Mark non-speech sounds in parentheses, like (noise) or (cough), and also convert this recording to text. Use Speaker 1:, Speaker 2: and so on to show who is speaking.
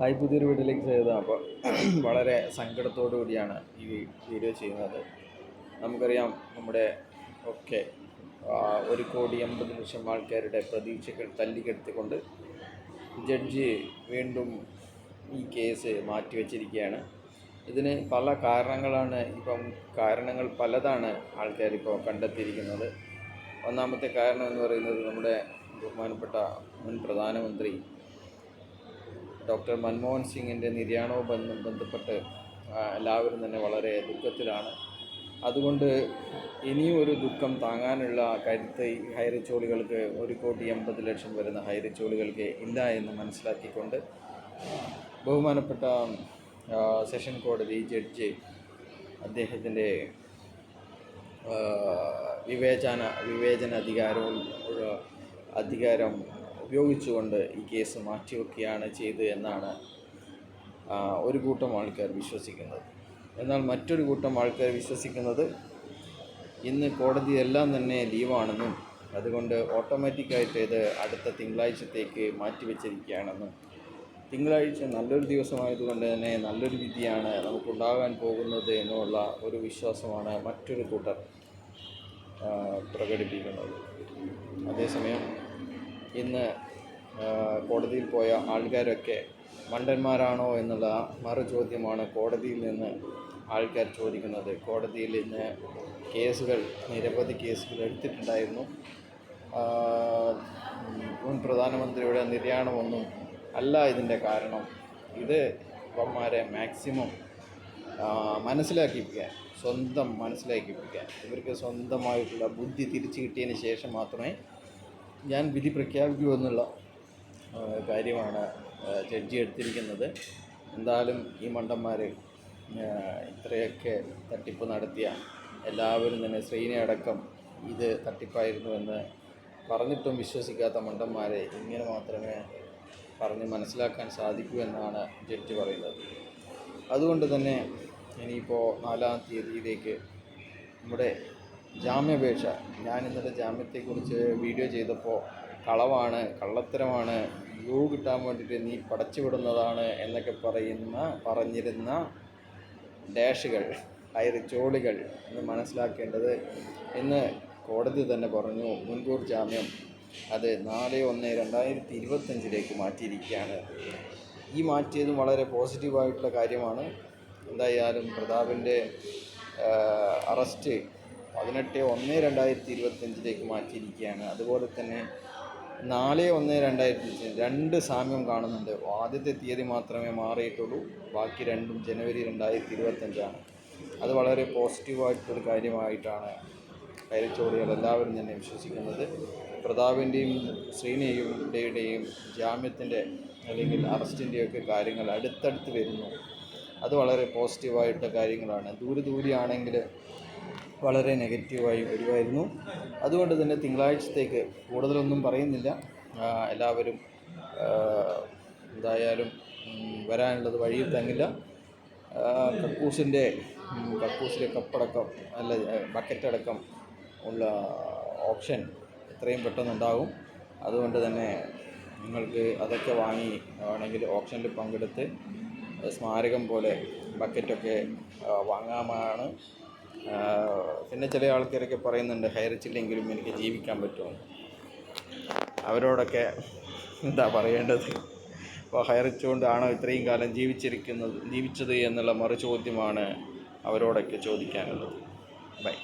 Speaker 1: Hi പുതിയൊരു വീട്ടിലേക്ക് ചെയ്തത് അപ്പോൾ (clears throat) വളരെ സങ്കടത്തോടു കൂടിയാണ് ഈ വീഡിയോ ചെയ്യുന്നത്. നമുക്കറിയാം നമ്മുടെ ഒക്കെ ഒരു കോടി എൺപത് ലക്ഷം ആൾക്കാരുടെ പ്രതീക്ഷകൾ തല്ലിക്കെടുത്തിക്കൊണ്ട് ജഡ്ജി വീണ്ടും ഈ കേസ് മാറ്റിവെച്ചിരിക്കുകയാണ്. ഇതിന് പല കാരണങ്ങളാണ് ഇപ്പം കാരണങ്ങൾ പലതാണ് ആൾക്കാരിപ്പോൾ കണ്ടെത്തിയിരിക്കുന്നത്. ഒന്നാമത്തെ കാരണം എന്ന് പറയുന്നത് നമ്മുടെ ബഹുമാനപ്പെട്ട മുൻ പ്രധാനമന്ത്രി ഡോക്ടർ മൻമോഹൻ സിംഗിന്റെ നിര്യാണവും ബന്ധ- ബന്ധപ്പെട്ട് എല്ലാവരും തന്നെ വളരെ ദുഃഖത്തിലാണ്. അതുകൊണ്ട് ഇനിയും ഒരു ദുഃഖം താങ്ങാനുള്ള കരുത്ത് ഹൈറിച്ചോളികൾക്ക് ഒരു കോടി എൺപത് ലക്ഷം വരുന്ന ഹൈറിച്ചോളികൾക്ക് ഇല്ല എന്ന് മനസ്സിലാക്കിക്കൊണ്ട് ബഹുമാനപ്പെട്ട സെഷൻ കോടതി ജഡ്ജ് അദ്ദേഹത്തിന്റെ വിവേചന വിവേചന അധികാരവും അധികാരം ഉപയോഗിച്ചുകൊണ്ട് ഈ കേസ് മാറ്റിവെക്കുകയാണ് ചെയ്തത് എന്നാണ് ഒരു കൂട്ടം ആൾക്കാർ വിശ്വസിക്കുന്നത്. എന്നാൽ മറ്റൊരു കൂട്ടം ആൾക്കാർ വിശ്വസിക്കുന്നത് ഇന്ന് കോടതി എല്ലാം തന്നെ ലീവാണെന്നും അതുകൊണ്ട് ഓട്ടോമാറ്റിക്കായിട്ട് ഇത് അടുത്ത തിങ്കളാഴ്ചത്തേക്ക് മാറ്റിവെച്ചിരിക്കുകയാണെന്നും. തിങ്കളാഴ്ച നല്ലൊരു ദിവസമായതുകൊണ്ട് തന്നെ നല്ലൊരു വിധിയാണ് നമുക്കുണ്ടാകാൻ പോകുന്നത് എന്നുള്ള ഒരു വിശ്വാസമാണ് മറ്റൊരു കൂട്ടർ പ്രകടിപ്പിക്കുന്നത്. അതേസമയം ഇന്ന് കോടതിയിൽ പോയ ആൾക്കാരൊക്കെ മണ്ടന്മാരാണോ എന്നുള്ള മറു ചോദ്യമാണ് കോടതിയിൽ നിന്ന് ആൾക്കാർ ചോദിക്കുന്നത്. കോടതിയിൽ ഇന്ന് കേസുകൾ നിരവധി കേസുകൾ എടുത്തിട്ടുണ്ടായിരുന്നു. മുൻ പ്രധാനമന്ത്രിയുടെ നിര്യാണമൊന്നും അല്ല ഇതിന്റെ കാരണം. ഇത് ഇവന്മാരെ മാക്സിമം മനസ്സിലാക്കിപ്പിക്കാൻ സ്വന്തം മനസ്സിലാക്കിപ്പിക്കാൻ ഇവർക്ക് സ്വന്തമായിട്ടുള്ള ബുദ്ധി തിരിച്ചു കിട്ടിയതിന് ശേഷം മാത്രമേ ഞാൻ വിധി പ്രഖ്യാപിക്കൂ എന്നുള്ള കാര്യമാണ് ജഡ്ജി എടുത്തിരിക്കുന്നത്. എന്തായാലും ഈ മണ്ടന്മാർ ഇത്രയൊക്കെ തട്ടിപ്പ് നടത്തിയ എല്ലാവരും തന്നെ ശ്രീനെ അടക്കം ഇത് തട്ടിപ്പായിരുന്നുവെന്ന് പറഞ്ഞിട്ടും വിശ്വസിക്കാത്ത മണ്ടന്മാരെ ഇങ്ങനെ മാത്രമേ പറഞ്ഞ് മനസ്സിലാക്കാൻ സാധിക്കൂ എന്നാണ് ജഡ്ജി പറയുന്നത്. അതുകൊണ്ട് തന്നെ ഇനിയിപ്പോൾ നാലാം തീയതിയിലേക്ക് നമ്മുടെ ജാമ്യാപേക്ഷ. ഞാൻ ഇന്നലെ ജാമ്യത്തെക്കുറിച്ച് വീഡിയോ ചെയ്തപ്പോൾ കളവാണ് കള്ളത്തരമാണ് ലൂ കിട്ടാൻ വേണ്ടിയിട്ട് നീ പടച്ചുവിടുന്നതാണ് എന്നൊക്കെ പറയുന്ന പറഞ്ഞിരുന്ന ഡാഷുകൾ ഹൈറിച്ചോളികൾ എന്ന് മനസ്സിലാക്കേണ്ടത് ഇന്ന് കോടതി തന്നെ പറഞ്ഞു. മുൻകൂർ ജാമ്യം അത് നാല് ഒന്ന് രണ്ടായിരത്തി ഇരുപത്തഞ്ചിലേക്ക് മാറ്റിയിരിക്കുകയാണ്. ഈ മാറ്റിയതും വളരെ പോസിറ്റീവായിട്ടുള്ള കാര്യമാണ്. എന്തായാലും പ്രതാപിന്റെ അറസ്റ്റ് പതിനെട്ട് ഒന്ന് രണ്ടായിരത്തി ഇരുപത്തഞ്ചിലേക്ക് മാറ്റിയിരിക്കുകയാണ്. അതുപോലെ തന്നെ നാല് ഒന്ന് രണ്ടായിരത്തി രണ്ട് സാമ്യം കാണുന്നുണ്ട്. ആദ്യത്തെ തീയതി മാത്രമേ മാറിയിട്ടുള്ളൂ. ബാക്കി രണ്ടും ജനുവരി രണ്ടായിരത്തി ഇരുപത്തഞ്ചാണ് അത് വളരെ പോസിറ്റീവായിട്ടൊരു കാര്യമായിട്ടാണ് കയറിച്ചോടികൾ എല്ലാവരും തന്നെ വിശ്വസിക്കുന്നത്. പ്രതാപിന്റെയും ശ്രീനയുടെയും ജാമ്യത്തിന്റെ അല്ലെങ്കിൽ അറസ്റ്റിന്റെയൊക്കെ കാര്യങ്ങൾ അടുത്തടുത്ത് വരുന്നു. അത് വളരെ പോസിറ്റീവായിട്ടുള്ള കാര്യങ്ങളാണ്. ദൂരെ ദൂരെയാണെങ്കിൽ വളരെ നെഗറ്റീവായി വരുമായിരുന്നു അതുകൊണ്ട് തന്നെ തിങ്കളാഴ്ചത്തേക്ക് കൂടുതലൊന്നും പറയുന്നില്ല. എല്ലാവരും എന്തായാലും വരാനുള്ളത് വഴിയിൽ തങ്ങില്ല. കക്കൂസിന്റെ കക്കൂസിലെ കപ്പടക്കം അല്ല ബക്കറ്റ് അടക്കം ഉള്ള ഓപ്ഷൻ എത്രയും പെട്ടെന്നുണ്ടാകും അതുകൊണ്ട് തന്നെ നിങ്ങൾക്ക് അതൊക്കെ വാങ്ങി വേണമെങ്കിൽ ഓപ്ഷനിൽ പങ്കെടുത്ത് സ്മാരകം പോലെ ബക്കറ്റൊക്കെ വാങ്ങാമാണ്. പിന്നെ ചില ആൾക്കാരൊക്കെ പറയുന്നുണ്ട് ഹയറിച്ചില്ലെങ്കിലും എനിക്ക് ജീവിക്കാൻ പറ്റുമെന്ന് അവരോടൊക്കെ എന്താ പറയേണ്ടത്? അപ്പോൾ ഹയറിച്ചുകൊണ്ടാണോ ഇത്രയും കാലം ജീവിച്ചിരിക്കുന്നത് ജീവിച്ചത് എന്നുള്ള മറു ചോദ്യമാണ് അവരോടൊക്കെ ചോദിക്കാനുള്ളത്. ബൈ.